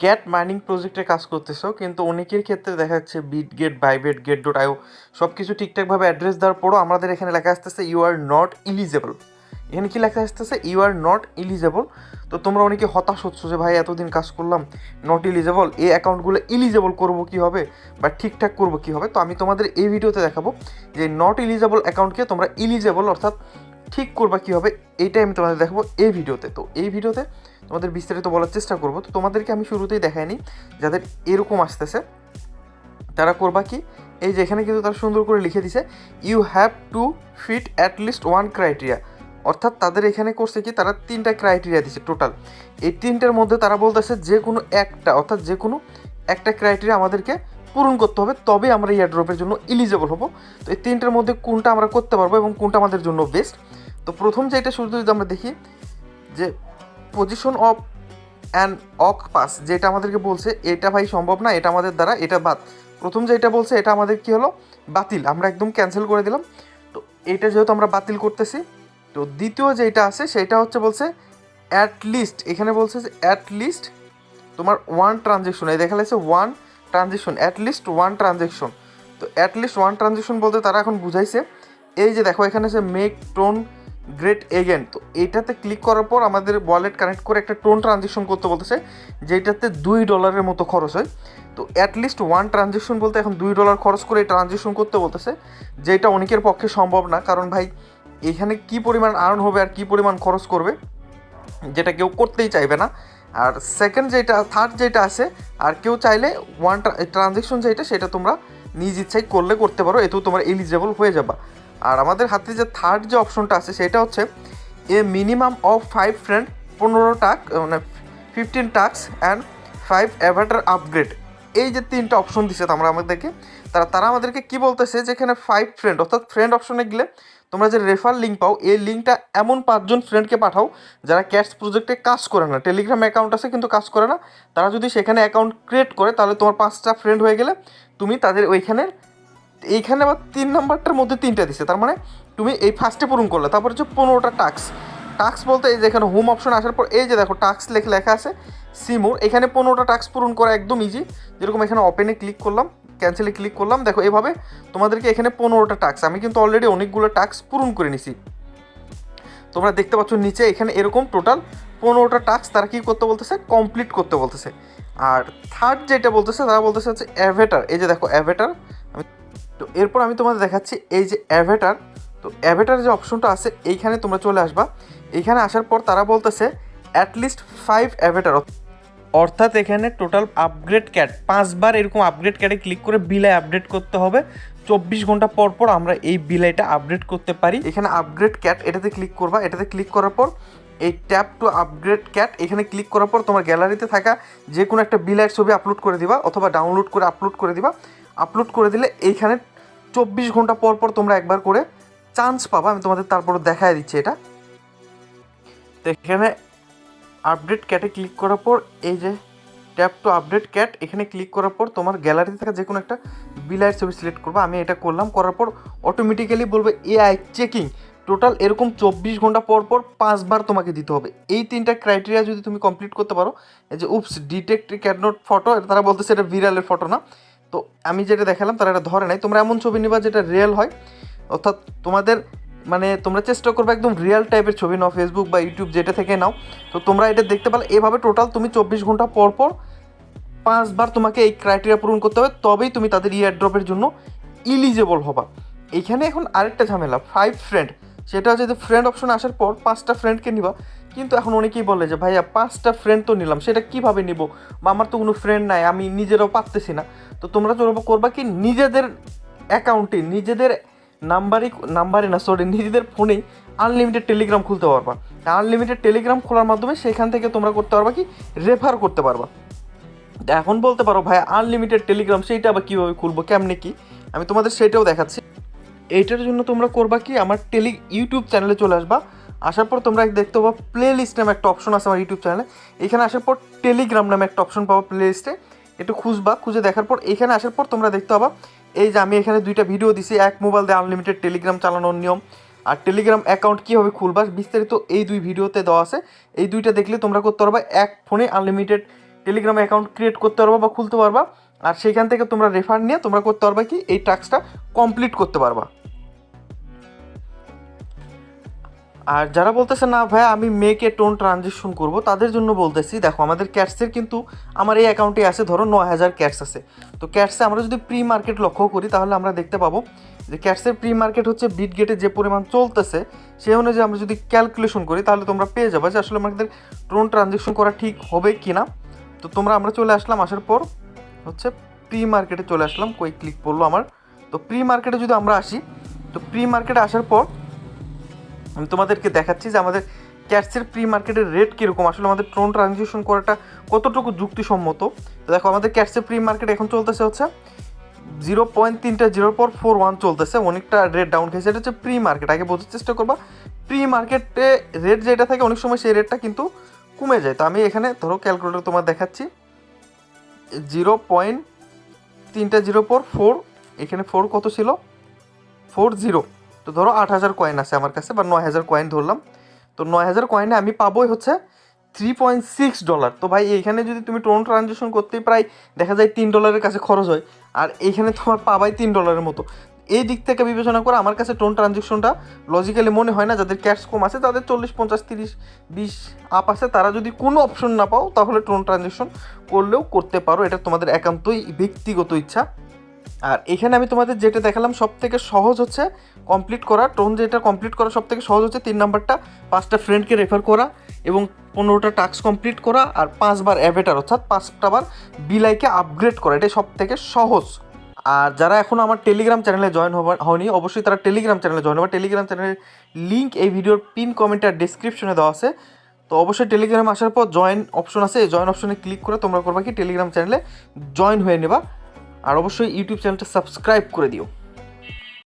Cat mining প্রজেক্টে কাজ করতেছো, কিন্তু অনেকের ক্ষেত্রে দেখা যাচ্ছে Bitget Bybit get dot IO সব কিছু ঠিকঠাকভাবে অ্যাড্রেস দেওয়ার পরও আমাদের এখানে লেখা আসতেছে ইউ আর নট ইলিজেবল এখানে কি লেখা আসতেছে ইউ আর নট ইলিজেবল তো তোমরা অনেকে হতাশ হচ্ছ যে, ভাই, এতদিন কাজ করলাম নট ইলিজেবল এই অ্যাকাউন্টগুলো ইলিজেবল করব কী হবে বা ঠিকঠাক করব কী হবে? তো আমি তোমাদের এই ভিডিওতে দেখাবো যে নট ইলিজেবল অ্যাকাউন্টকে তোমরা ইলিজেবল অর্থাৎ ঠিক করবা কী হবে এইটাই আমি তোমাদের দেখাবো এই ভিডিওতে। তো এই ভিডিওতে তোমাদের বিস্তারিত বলার চেষ্টা করব। তো তোমাদেরকে আমি শুরুতেই দেখাইনি যাদের এরকম আসতেছে, তারা করবা কি, এই যে এখানে কিন্তু তারা সুন্দর করে লিখে দিছে you have to fit at least one criteria অর্থাৎ তাদের এখানে করছে কি, তারা তিনটা ক্রাইটেরিয়া দিছে টোটাল এই তিনটার মধ্যে তারা বলতেছে যে কোনো একটা, অর্থাৎ যে কোনো একটা ক্রাইটেরিয়া আমাদেরকে পূরণ করতে হবে তবে আমরা ইয়ার ড্রপের জন্য ইলিজেবল হব। তো এই তিনটার মধ্যে কোনটা আমরা করতে পারব এবং কোনটা আমাদের জন্য বেস্ট তো প্রথম যে এটা শুরু যদি আমরা দেখি, যে পজিশন অফ অ্যান্ড অক পাস যেটা আমাদেরকে বলছে, এটা ভাই সম্ভব না, এটা আমাদের দ্বারা, এটা বাদ। প্রথম যেটা বলছে, এটা আমাদের কি হলো? বাতিল। আমরা একদম ক্যান্সেল করে দিলাম। তো এটা যেহেতু আমরা বাতিল করতেছি, তো দ্বিতীয় যেটা আছে, সেটা হচ্ছে বলছে অ্যাট লিস্ট এখানে বলছে যে অ্যাট লিস্ট তোমার ওয়ান ট্রানজেকশন এই দেখা যাচ্ছে one transaction at least one transaction তো অ্যাট লিস্ট ওয়ান ট্রানজেকশন বলতে তারা এখন বুঝাইছে, এই যে দেখো এখানে যে মেক টোন গ্রেট এগেন তো এইটাতে ক্লিক করার পর আমাদের ওয়ালেট কানেক্ট করে একটা টোন ট্রানজেকশন করতে বলতেছে যেটাতে দুই ডলারের মতো খরচ হয়। তো অ্যাটলিস্ট ওয়ান ট্রানজেকশন বলতে এখন দুই ডলার খরচ করে ট্রানজেকশন করতে বলতেছে, যেটা অনেকের পক্ষে সম্ভব না। কারণ ভাই, এখানে কি পরিমাণ আর্ন হবে আর কি পরিমাণ খরচ করবে, যেটা কেউ করতেই চাইবে না। আর সেকেন্ড যেটা থার্ড যেটা আছে, আর কেউ চাইলে ওয়ান ট্রানজেকশন যেটা, সেটা তোমরা নিজ ইচ্ছাই করলে করতে পারো, এতেও তোমরা এলিজেবল হয়ে যাবা। আর আমাদের হাতে যে থার্ড যে অপশনটা আছে, সেটা হচ্ছে a minimum of five friend পনেরো টাক মানে fifteen tasks and five avatar upgrade এই যে তিনটা অপশন দিছে আমরা আমাদেরকে, তারা তারা আমাদেরকে কি বলতেছে যেখানে ফাইভ ফ্রেন্ড অর্থাৎ ফ্রেন্ড অপশনে গেলে তোমরা যে রেফার লিঙ্ক পাও, এই লিঙ্কটা এমন পাঁচজন ফ্রেন্ডকে পাঠাও যারা ক্যাটস প্রজেক্টে কাজ করে না। টেলিগ্রাম অ্যাকাউন্ট আছে কিন্তু কাজ করে না। তারা যদি সেখানে অ্যাকাউন্ট ক্রিয়েট করে, তাহলে তোমার পাঁচটা ফ্রেন্ড হয়ে গেলে তুমি তাদের ওইখানের এইখানে আবার তিন নাম্বারটার মধ্যে তিনটা দিছে। তার মানে তুমি এই ফার্স্টে পূরণ করলে, তারপর হচ্ছে পনেরোটা টাক্স টাক্স বলতে এই যে এখানে হোম অপশন আসার পর, এই যে দেখো টাক্স লেখ লেখা আছে সিমোর এখানে পনেরোটা টাক্স পূরণ করা একদম ইজি যেরকম এখানে ওপেনে ক্লিক করলাম ক্যান্সেলে ক্লিক করলাম, দেখো এভাবে তোমাদেরকে এখানে পনেরোটা টাক্স আমি কিন্তু অলরেডি অনেকগুলো টাক্স পূরণ করে নিছি। তোমরা দেখতে পাচ্ছ নিচে এখানে এরকম টোটাল পনেরোটা টাস্ক তারা কী করতে বলতেছে? কমপ্লিট করতে বলতেছে। আর থার্ড যেটা বলতেছে, তারা বলতেছে হচ্ছে অ্যাভেটার এই যে দেখো অ্যাভেটার তো এরপর আমি তোমাদের দেখাচ্ছি এই যে অ্যাভেটার তো অ্যাভেটার যে অপশনটা আছে, এইখানে তোমরা চলে আসবা। এইখানে আসার পর তারা বলতেছে অ্যাটলিস্ট ফাইভ অ্যাভেটার অর্থাৎ এখানে টোটাল আপগ্রেড ক্যাট পাঁচবার এরকম আপগ্রেড ক্যাটে ক্লিক করে বিলাই আপডেট করতে হবে। চব্বিশ ঘণ্টা পর পর আমরা এই বিলাইটা আপডেট করতে পারি। এখানে আপগ্রেড ক্যাট এটাতে ক্লিক করবা। এটাতে ক্লিক করার পর এই ট্যাপ টু আপগ্রেড ক্যাট এখানে ক্লিক করার পর তোমার গ্যালারিতে থাকা যে কোনো একটা বিলাইয়ের ছবি আপলোড করে দিবা অথবা ডাউনলোড করে আপলোড করে দিবা। আপলোড করে দিলে এইখানে চব্বিশ ঘণ্টা পর পর তোমরা একবার করে চান্স পাবা। আমি তোমাদের তারপর দেখায় দিচ্ছি এটা। তো এখানে আপডেট ক্যাটে ক্লিক করার পর, এই যে ট্যাপ টু আপডেট ক্যাট এখানে ক্লিক করার পর তোমার গ্যালারিতে থাকা যে কোনো একটা বিলাইয়ের ছবি সিলেক্ট করবা। আমি এটা করলাম, করার পর অটোমেটিক্যালি বলবে এআই চেকিং টোটাল এরকম চব্বিশ ঘণ্টা পর পর পাঁচবার তোমাকে দিতে হবে। এই তিনটা ক্রাইটেরিয়া যদি তুমি কমপ্লিট করতে পারো, এই যে oops detect cat not photo তারা বলতেছে এটা ভিরালের ফটো না। তো আমি যেটা দেখালাম তারা এটা ধরে নাই। তোমরা এমন ছবি নিবা যেটা রিয়েল হয়। অর্থাৎ তোমাদের মানে তোমরা চেষ্টা করবে একদম রিয়েল টাইপের ছবি নাও ফেসবুক বা ইউটিউব যেটা থেকে নাও। তো তোমরা এটা দেখতে পারলে, এভাবে টোটাল তুমি চব্বিশ ঘণ্টা পর পর পাঁচবার তোমাকে এই ক্রাইটেরিয়া পূরণ করতে হবে, তবেই তুমি তাদের ইয়ার ড্রপের জন্য ইলিজেবল হবা। এইখানে এখন আরেকটা ঝামেলা ফাইভ ফ্রেন্ড সেটা হচ্ছে যে ফ্রেন্ড অপশন আসার পর পাঁচটা ফ্রেন্ডকে নিবা। কিন্তু এখন অনেকেই বলে যে, ভাইয়া, পাঁচটা ফ্রেন্ড তো নিলাম, সেটা কীভাবে নিব? বা আমার তো কোনো ফ্রেন্ড নাই, আমি নিজেরাও পারতেছি না। তো তোমরা চলবো করবা কি, নিজেদের অ্যাকাউন্টে নিজেদের নাম্বারই নাম্বারে না সরি নিজেদের ফোনেই আনলিমিটেড টেলিগ্রাম খুলতে পারবা। আনলিমিটেড টেলিগ্রাম খোলার মাধ্যমে সেখান থেকে তোমরা করতে পারবা কি রেফার করতে পারবা। এখন বলতে পারো ভাই আনলিমিটেড টেলিগ্রাম সেইটা আবার কীভাবে খুলবো, কেমনে কি? আমি তোমাদের সেটাও দেখাচ্ছি। এইটার জন্য তোমরা করবা কি, আমার টেলি ইউটিউব চ্যানেলে চলে আসবা। আসার পর তোমরা দেখতে পাবো প্লে লিস্ট নামে একটা অপশন আছে আমার ইউটিউব চ্যানেলে এখানে আসার পর টেলিগ্রাম নামে একটা অপশন পাবো প্লে লিস্টে একটু খুঁজবা, খুঁজে দেখার পর এখানে আসার পর তোমরা দেখতে পাবা, এই যে আমি এখানে দুইটা ভিডিও দিছি, এক মোবাইল দিয়ে আনলিমিটেড টেলিগ্রাম চালানোর নিয়ম। আর টেলিগ্রাম অ্যাকাউন্ট কীভাবে খুলবা, বিস্তারিত এই দুই ভিডিওতে দেওয়া আছে। এই দুইটা দেখলে তোমরা করতে পারবা, এক ফোনে আনলিমিটেড টেলিগ্রামে অ্যাকাউন্ট ক্রিয়েট করতে পারবা বা খুলতে পারবা। আর সেখান থেকে তোমরা রেফার নিয়ে তোমরা করতে পারবা কি, এই টাস্কটা কমপ্লিট করতে পারবা। আর যারা বলতেছে, না ভাই, আমি মেকে টোন ট্রানজেকশন করব, তাদের জন্য বলতেছি, দেখো, আমাদের ক্যাটসের কিন্তু আমার এই অ্যাকাউন্টে আছে, ধরো ন হাজার ক্যাটস আছে। তো ক্যাটসে আমরা যদি প্রি মার্কেট লক্ষ্য করি, তাহলে আমরা দেখতে পাবো যে ক্যাটসের প্রি মার্কেট হচ্ছে বিট গেটে যে পরিমাণ চলতেছে, সেই অনুযায়ী আমরা যদি ক্যালকুলেশন করি, তাহলে তোমরা পেয়ে যাবে যে আসলে আমাদের টোন ট্রানজেকশন করা ঠিক হবে কি না তো তোমরা, আমরা চলে আসলাম, আসার পর হচ্ছে প্রি মার্কেটে চলে আসলাম, কই ক্লিক করল আমার। তো প্রি মার্কেটে যদি আমরা আসি, তো প্রি মার্কেটে আসার পর আমি তোমাদেরকে দেখাচ্ছি যে আমাদের ক্যাটসের প্রি মার্কেটের রেট কীরকম? আসলে আমাদের ট্রোন ট্রানজেকশন করাটা কতটুকু যুক্তিসম্মত? দেখো, আমাদের ক্যাটসের প্রি মার্কেট এখন চলতেছে হচ্ছে জিরো পয়েন্ট তিনটা জিরোর পর ফোর ওয়ান চলতেছে। অনেকটা রেট ডাউন খেয়েছে। এটা হচ্ছে প্রি মার্কেট আগে বোঝার চেষ্টা করবা প্রি মার্কেটে রেট যেটা থাকে, অনেক সময় সেই রেটটা কিন্তু কমে যায়। তো আমি এখানে ধরো ক্যালকুলেটর তোমার দেখাচ্ছি। জিরো পয়েন্ট তিনটা জিরো পর ফোর এখানে ফোর কত ছিল? ফোর জিরো তো ধরো আট হাজার কয়েন আছে আমার কাছে, বা নয় হাজার কয়েন ধরলাম। তো নয় হাজার কয়েনে আমি পাবোই হচ্ছে থ্রি পয়েন্ট সিক্স ডলার তো ভাই, এইখানে যদি তুমি টোন ট্রানজেকশন করতেই প্রায় দেখা যায় তিন ডলারের কাছে খরচ হয়, আর এইখানে তোমার পাবাই তিন ডলারের মতো। এই দিক থেকে বিবেচনা করে আমার কাছে টোন ট্রানজেকশনটা লজিক্যালি মনে হয় না, যাদের ক্যাশ কম আছে তাদের চল্লিশ, পঞ্চাশ, তিরিশ, বিশ আপ আছে, তারা যদি কোনো অপশন না পাও, তাহলে টোন ট্রানজেকশন করলেও করতে পারো। এটা তোমাদের একান্তই ব্যক্তিগত ইচ্ছা। আর এখানে আমি তোমাদের যেটা দেখালাম সব থেকে সহজ হচ্ছে কমপ্লিট করা। টোন যেটা কমপ্লিট করা সব থেকে সহজ হচ্ছে তিন নাম্বারটা, পাঁচটা ফ্রেন্ডকে রেফার করা এবং পনেরোটা টাস্ক কমপ্লিট করা আর পাঁচবার অ্যাভেটার অর্থাৎ পাঁচটা বার বিলাইকে আপগ্রেড করা। এটাই সব থেকে সহজ। আর যারা এখনও আমার টেলিগ্রাম চ্যানেলে জয়েন হবার হয়নি, অবশ্যই তারা টেলিগ্রাম চ্যানেলে জয়েন হবে। টেলিগ্রাম চ্যানেলের লিঙ্ক এই ভিডিওর পিন কমেন্ট আর ডিসক্রিপশনে দেওয়া আছে। তো অবশ্যই টেলিগ্রাম আসার পর জয়েন অপশন আছে। এই জয়েন অপশনে ক্লিক করে তোমরা করবা কি টেলিগ্রাম চ্যানেলে জয়েন হয়ে নেবা। আর অবশ্যই ইউটিউব চ্যানেলটা সাবস্ক্রাইব করে দিও।